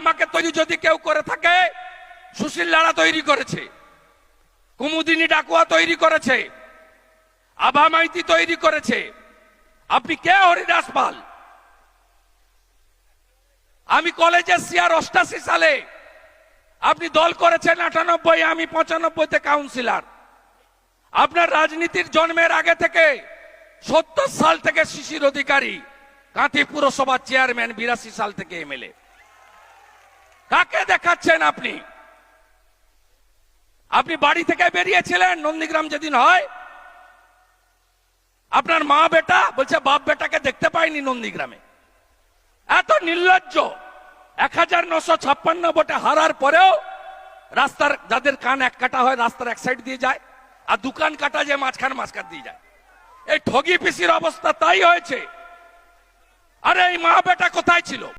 আমাকে তৈরি যদি কেউ করে থাকে, সুশীল লাড়া তৈরি করেছে, কুমুদিনী ডাকুয়া তৈরি করেছে, আভা মাইতি তৈরি করেছে, আপনি কে হরিদাস পাল? আমি কলেজে সিয়ার অষ্টাশি সালে আপনি দল করেছেন আটানব্বই, আমি পঁচানব্বইতে কাউন্সিলার। আপনার রাজনীতির জন্মের আগে থেকে সত্তর সাল থেকে শিশির অধিকারী, কাঁথি পুরসভার চেয়ারম্যান, বিরাশি সাল থেকে এমএলএ। কাকে দেখাচ্ছেন আপনি? আপনি বাড়ি থেকে বেরিয়েছিলেন, নন্দীগ্রাম যেদিন হয়। আপনার মা বেটা বলছে, বাপ বেটাকে দেখতে পাইনি নন্দীগ্রামে। এত নির্লজ্জ। এক হাজার নশো ছাপ্পান্ন ভোটে হারার পরেও রাস্তার যাদের কান এক কাটা হয়, রাস্তার এক সাইড দিয়ে যায়, আর দোকান কাটা যে মাঝখান মাঝখান দিয়ে যায়। এই ঠগি পিসির অবস্থা তাই হয়েছে। আরে এই মা বেটা কোথায় ছিল?